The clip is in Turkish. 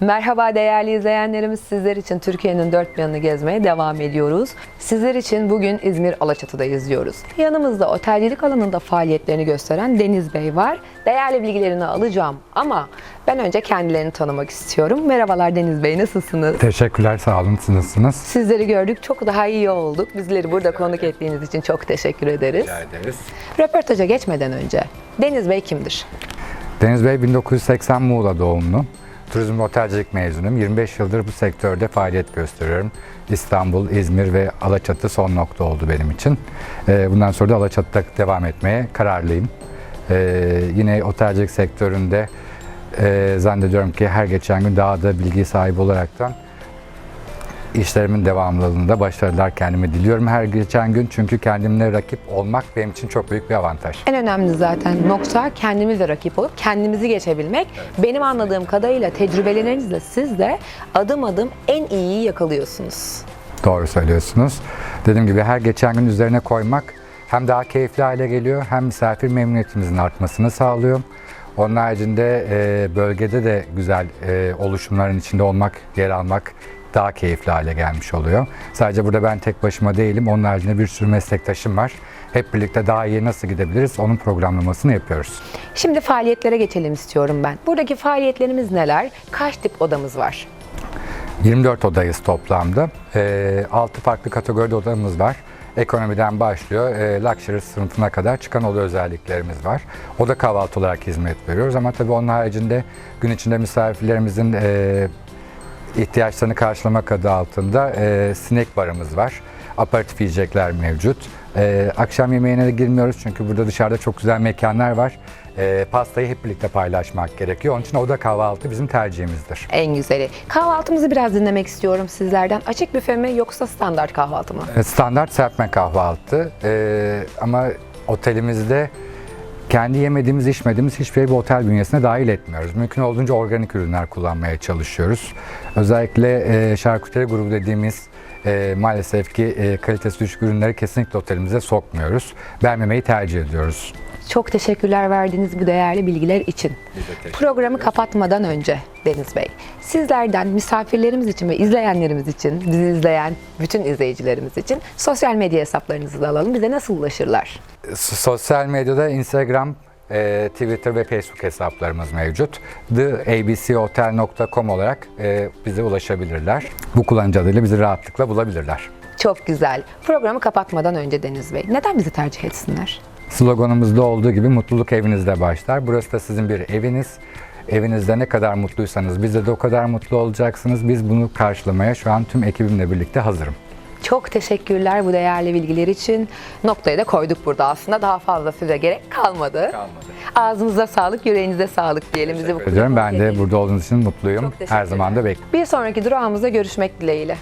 Merhaba değerli izleyenlerimiz. Sizler için Türkiye'nin dört bir yanını gezmeye devam ediyoruz. Sizler için bugün İzmir Alaçatı'da izliyoruz. Yanımızda otelcilik alanında faaliyetlerini gösteren Deniz Bey var. Değerli bilgilerini alacağım ama ben önce kendilerini tanımak istiyorum. Merhabalar Deniz Bey, nasılsınız? Teşekkürler, sağ olun. Siz nasılsınız? Sizleri gördük, çok daha iyi olduk. Bizleri burada konuk ettiğiniz için çok teşekkür ederiz. ederiz. Röportaja geçmeden önce Deniz Bey kimdir? Deniz Bey 1980 Muğla doğumlu. Turizm ve otelcilik mezunuyum. 25 yıldır bu sektörde faaliyet gösteriyorum. İstanbul, İzmir ve Alaçatı son nokta oldu benim için. Ee, Bundan sonra da Alaçatı'da devam etmeye kararlıyım. Ee, Yine otelcilik sektöründe e, zannediyorum ki her geçen gün daha da bilgi sahibi olaraktan işlerimin devamlılığında başarılar kendime diliyorum her geçen gün. Çünkü kendimle rakip olmak benim için çok büyük bir avantaj. En önemli zaten nokta kendimizle rakip olup kendimizi geçebilmek. Benim anladığım kadarıyla tecrübelerinizle siz de adım adım en iyiyi yakalıyorsunuz. Doğru söylüyorsunuz. Dediğim gibi her geçen gün üzerine koymak hem daha keyifli hale geliyor hem misafir memnuniyetimizin artmasını sağlıyor. Onun haricinde e, bölgede de güzel e, oluşumların içinde olmak, yer almak daha keyifli hale gelmiş oluyor. Sadece burada ben tek başıma değilim. Onun haricinde bir sürü meslektaşım var. Hep birlikte daha iyi nasıl gidebiliriz onun programlamasını yapıyoruz. Şimdi faaliyetlere geçelim istiyorum ben. Buradaki faaliyetlerimiz neler? Kaç tip odamız var? 24 odayız toplamda. 6 farklı kategoride odamız var. Ekonomiden başlıyor, e, luxury sınıfına kadar çıkan oda özelliklerimiz var. Oda kahvaltı olarak hizmet veriyoruz ama tabii onun haricinde gün içinde misafirlerimizin e, ihtiyaçlarını karşılamak adı altında e, sinek barımız var. Aperatif yiyecekler mevcut. E, akşam yemeğine de girmiyoruz çünkü burada dışarıda çok güzel mekanlar var. E, pastayı hep birlikte paylaşmak gerekiyor. Onun için oda kahvaltı bizim tercihimizdir. En güzeli. Kahvaltımızı biraz dinlemek istiyorum sizlerden. Açık büfe mi yoksa standart kahvaltı mı? E, Standart serpme kahvaltı Ee, ama otelimizde kendi yemediğimiz, içmediğimiz hiçbir şeyi bu otel bünyesine dahil etmiyoruz. Mümkün olduğunca organik ürünler kullanmaya çalışıyoruz. Özellikle e, şarküteri grubu dediğimiz e, maalesef ki e, kalitesi düşük ürünleri kesinlikle otelimize sokmuyoruz. Vermemeyi tercih ediyoruz. Çok teşekkürler verdiğiniz bu değerli bilgiler için. Programı kapatmadan önce Deniz Bey, sizlerden misafirlerimiz için ve izleyenlerimiz için, bizi izleyen bütün izleyicilerimiz için sosyal medya hesaplarınızı da alalım. Bize nasıl ulaşırlar? S- Sosyal medyada Instagram, e, Twitter ve Facebook hesaplarımız mevcut. theabchotel.com olarak e, bize ulaşabilirler. Bu kullanıcı adıyla bizi rahatlıkla bulabilirler. Çok güzel. Programı kapatmadan önce Deniz Bey, neden bizi tercih etsinler? Sloganımızda olduğu gibi mutluluk evinizde başlar. Burası da sizin bir eviniz. Evinizde ne kadar mutluysanız bizde de o kadar mutlu olacaksınız. Biz bunu karşılamaya şu an tüm ekibimle birlikte hazırım. Çok teşekkürler bu değerli bilgiler için. Noktayı da koyduk burada aslında. Daha fazla süre gerek kalmadı. Ağzınıza sağlık, yüreğinize sağlık diyelim. Bizi bu. Ben de burada olduğunuz için mutluyum. Her zaman da bekliyorum. Bir sonraki durağımızda görüşmek dileğiyle.